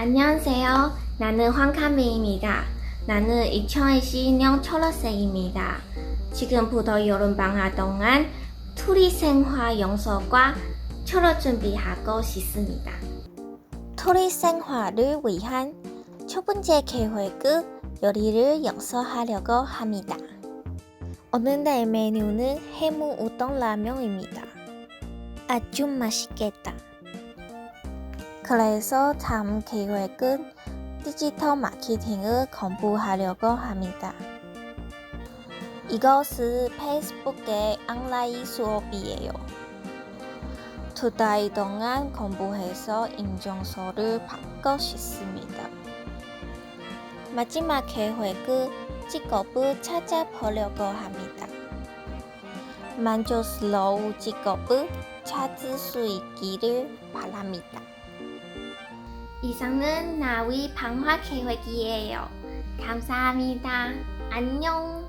안녕하세요. 나는 황카미입니다. 나는 2022년 초록생입니다. 지금부터 여름 방학 동안 투리 생활 연수과 초록 준비하고 싶습니다. 투리 생활을 위한 첫 번째 계획은 요리를 연습하려고 합니다. 오늘의 메뉴는 해무 우동 라면입니다. 아주 맛있겠다. 그래서 다음 계획은 디지털 마케팅을 공부하려고 합니다. 이것은 페이스북의 온라인 수업이에요. 두 달 동안 공부해서 인증서를 받고 싶습니다. 마지막 계획은 직업을 찾아보려고 합니다. 만족스러운 직업을 찾을 수 있기를 바랍니다. 이상은 나의 방학 계획이에요. 감사합니다. 안녕.